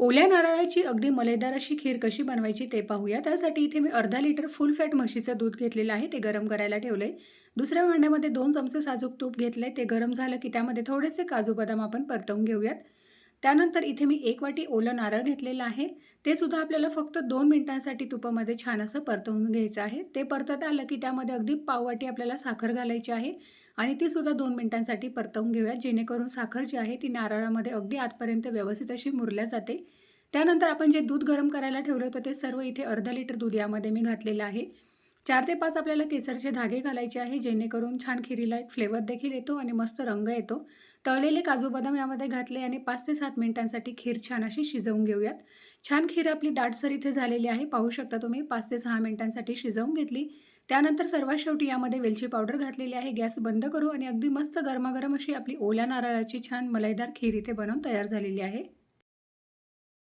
ओल्या नारळाची अगदी मलेदार अशी खीर कशी बनवायची ते पाहूया. त्यासाठी इथे मी अर्धा लिटर फुल फॅट म्हशीचं दूध घेतलेलं आहे. ते गरम करायला ठेवलंय. दुसऱ्या भांड्यामध्ये दोन चमचे साजूक तूप घेतलंय. ते गरम झालं की त्यामध्ये थोडेसे काजू बदाम आपण परतवून घेऊयात. त्यानंतर इथे मी एक वाटी ओलं नारळ घेतलेलं आहे. ते सुद्धा आपल्याला फक्त दोन मिनिटांसाठी तुपामध्ये छान असं परतवून घ्यायचं आहे. ते परतत आलं की त्यामध्ये अगदी पाव वाटी आपल्याला साखर घालायची आहे आणि ती सुद्धा दोन मिनिटांसाठी परतवून घेऊयात जेणेकरून साखर जी आहे ती नारळामध्ये अगदी आतपर्यंत व्यवस्थित अशी मुरल्या जाते. त्यानंतर आपण जे दूध गरम करायला ठेवलं होतं ते सर्व इथे अर्धा लिटर दूध यामध्ये मी घातलेलं आहे. चार ते पाच आपल्याला केसरचे धागे घालायचे आहे जेणेकरून छान खिरीला एक फ्लेवर देखील येतो आणि मस्त रंग येतो. तळलेले काजू बदाम यामध्ये घातले आणि पाच ते सात मिनिटांसाठी खीर छान अशी शिजवून घेऊयात. छान खीर आपली दाटसर इथे झालेली आहे. पाहू शकता तुम्ही पाच ते सहा मिनिटांसाठी शिजवून घेतली. त्यानंतर सर्वात शेवटी यामध्ये वेलची पावडर घातलेली आहे. गॅस बंद करू आणि अगदी मस्त गरमागरम अशी आपली ओल्या नारळाची छान मलईदार खीर इथे बनवून तयार झालेली आहे.